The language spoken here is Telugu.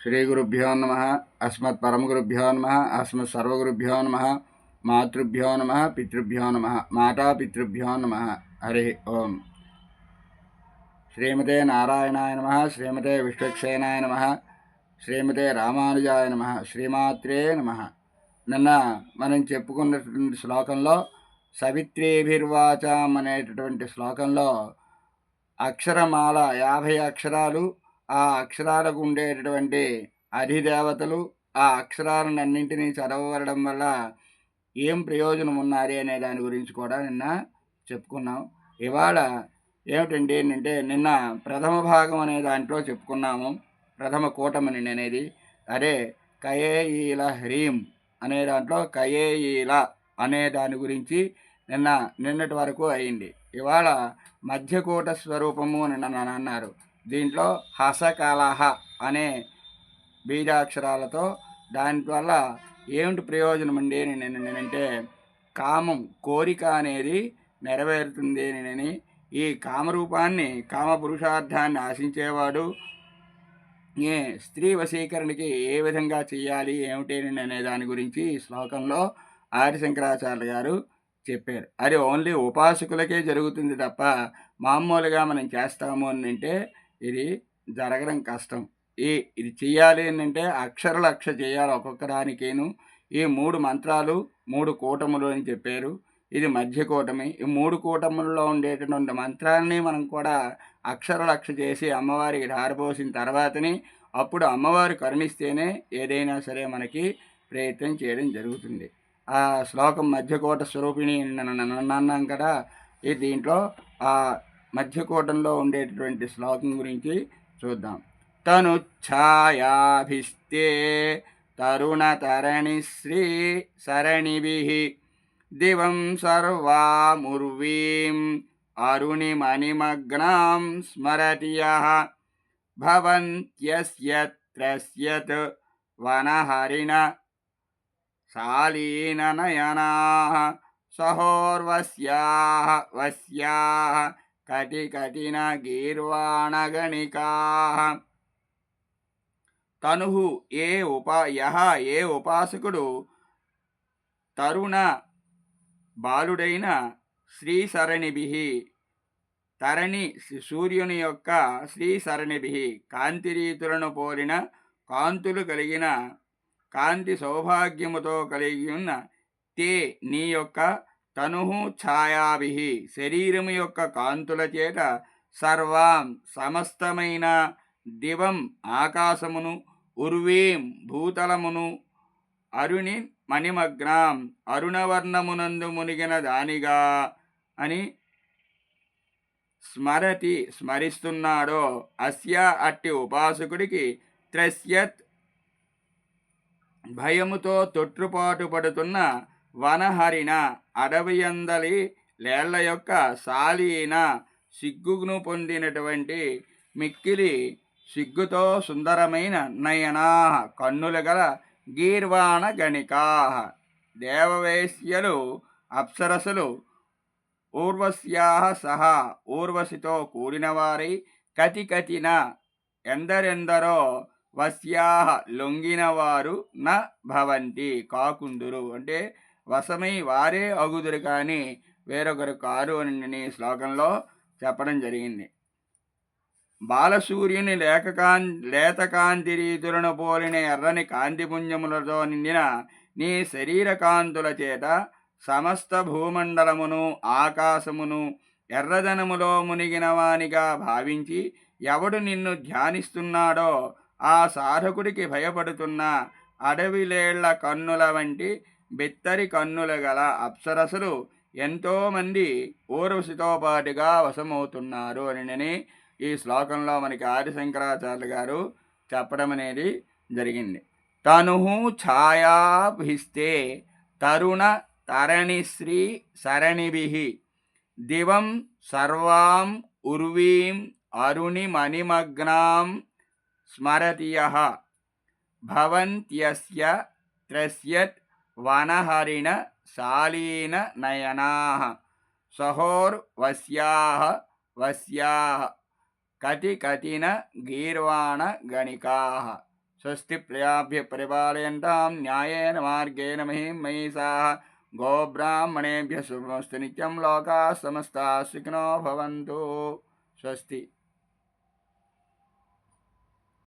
శ్రీగురుభ్యో నమ అస్మత్ పరమగురుభ్యో నమ అస్మత్ సర్వగురుభ్యో నమ మాతృభ్యో నమ పితృభ్యో నమ మాతాపితృభ్యో నమ హరి ఓం శ్రీమతే నారాయణాయ నమ శ్రీమతే విశ్వక్సేనాయ నమ శ్రీమతే రామానుజాయ నమ శ్రీమాత్రే నమ నిన్న మనం చెప్పుకున్నటువంటి శ్లోకంలో సవిత్రీభిర్వాచం అనేటటువంటి శ్లోకంలో అక్షరమాల యాభై అక్షరాలు ఆ అక్షరాలకు ఉండేటటువంటి అధిదేవతలు ఆ అక్షరాలన్నింటినీ చదవడం వల్ల ఏం ప్రయోజనం ఉన్నది అనే దాని గురించి కూడా నిన్న చెప్పుకున్నాం. ఇవాళ ఏమిటండి ఏంటంటే నిన్న ప్రథమ భాగం అనే దాంట్లో చెప్పుకున్నాము. ప్రథమ కూటమని అనేది అదే కయేఈల హ్రీం అనే దాంట్లో కయేఈల అనే దాని గురించి నిన్న నిన్నటి వరకు అయింది. ఇవాళ మధ్యకూట స్వరూపము అని నన్ను అన్నారు. దీంట్లో హసకలహ అనే బీజాక్షరాలతో దానివల్ల ఏమిటి ప్రయోజనం అండి అని నేనంటే కామం కోరిక అనేది నెరవేరుతుంది అని ఈ కామరూపాన్ని కామ పురుషార్థాన్ని ఆశించేవాడు ఏ స్త్రీ వశీకరణకి ఏ విధంగా చేయాలి ఏమిటి అనే దాని గురించి ఈ శ్లోకంలో ఆదిశంకరాచార్య గారు చెప్పారు. అది ఓన్లీ ఉపాసకులకే జరుగుతుంది తప్ప మామూలుగా మనం చేస్తాము అని అంటే ఇది జరగడం కష్టం. ఈ ఇది చేయాలి ఏంటంటే అక్షరలక్ష చేయాలి ఒక్కొక్క దానికేను. ఈ మూడు మంత్రాలు మూడు కూటములు అని చెప్పారు. ఇది మధ్య కూటమి. ఈ మూడు కూటములలో ఉండేటటువంటి మంత్రాన్ని మనం కూడా అక్షరలక్ష చేసి అమ్మవారికి ధారపోసిన తర్వాతని అప్పుడు అమ్మవారు కరుణిస్తేనే ఏదైనా సరే మనకి ప్రయత్నం చేయడం జరుగుతుంది. ఆ శ్లోకం మధ్యకోట స్వరూపిణి అన్నాం కదా ఈ దీంట్లో ఆ మధ్యకూటంలో ఉండేటటువంటి శ్లోకం గురించి చూద్దాం. తను ఛాయాభిస్తే తరుణ తరణి శ్రీ సరణిభి దివం సర్వాముర్వీం అరుణిమణిమగ్నాం స్మరతి భవంత్యస్యత్రస్యత్ వనహరిణ శాలీననయనాः. సహోర్వస్యాः వస్యాः కటికటిన గీర్వాణగణికాः తనుహు ఏ ఉపా యహ ఏ ఉపాసకుడు తరుణ బాలుడైన శ్రీసరణిభి తరణి సూర్యుని యొక్క శ్రీసరణిభి కాంతిరీతులను పోలిన కాంతులు కలిగిన కాంతి సౌభాగ్యముతో కలిగి ఉన్న తే నీ యొక్క తనుహు ఛాయాభి శరీరము యొక్క కాంతుల చేత సర్వాం సమస్తమైన దివం ఆకాశమును ఉర్వీం భూతలమును అరుణి మణిమగ్నాం అరుణవర్ణమునందు మునిగిన దానిగా అని స్మరతి స్మరిస్తున్నాడో అస్య అట్టి ఉపాసకుడికి త్రస్యత్ భయముతో తొట్టుపాటు పడుతున్న వనహరిణ అడవియందలి లేళ్ళ యొక్క శాలీన సిగ్గును పొందినటువంటి మిక్కిలి సిగ్గుతో సుందరమైన నయనా కన్నులు గల గీర్వాణ గణికా దేవవేశ్యలు అప్సరసులు ఊర్వశ్యా సహా ఊర్వశితో కూడినవారై కతి కతిన ఎందరెందరో వశ్యా లొంగినవారు న భవంతి కాకుందురు. అంటే వశమై వారే అగుదురు కానీ వేరొకరు కారు అని శ్లోకంలో చెప్పడం జరిగింది. బాలసూర్యుని లేఖకాన్ లేతకాంతి రీతులను పోలిన ఎర్రని కాంతిపుంజములతో నిండిన నీ శరీర కాంతుల చేత సమస్త భూమండలమును ఆకాశమును ఎర్రదనములో మునిగిన వానిగా భావించి ఎవడు నిన్ను ధ్యానిస్తున్నాడో ఆ సాధకుడికి భయపడుతున్న అడవిలేళ్ళ కన్నుల వంటి బిత్తరి కన్నుల గల అప్సరసులు ఎంతోమంది ఊర్వశితో పాటుగా వశమవుతున్నారు అని ఈ శ్లోకంలో మనకి ఆదిశంకరాచార్య గారు చెప్పడం అనేది జరిగింది. తను ఛాయాభిస్తే తరుణ తరణిశ్రీ సరణిభి దివం సర్వాం ఉర్వీం అరుణి మణిమగ్నాం స్మరతియ భవంత్యస్య త్రస్యత్ వనహరిణ శాలీన నయనా సహోర్వశ్యాः వశ్యాः కతి కతిన గీర్వాణ గణికాः స్వస్తి ప్రియాభ్య పరిపాలయంతాం న్యాయేన మార్గేణ మహిం మహిషాः గోబ్రాహ్మణేభ్య శుభమస్తు నిత్యం లోకా సమస్తా సుఖినో భవంతు. స్వస్తి.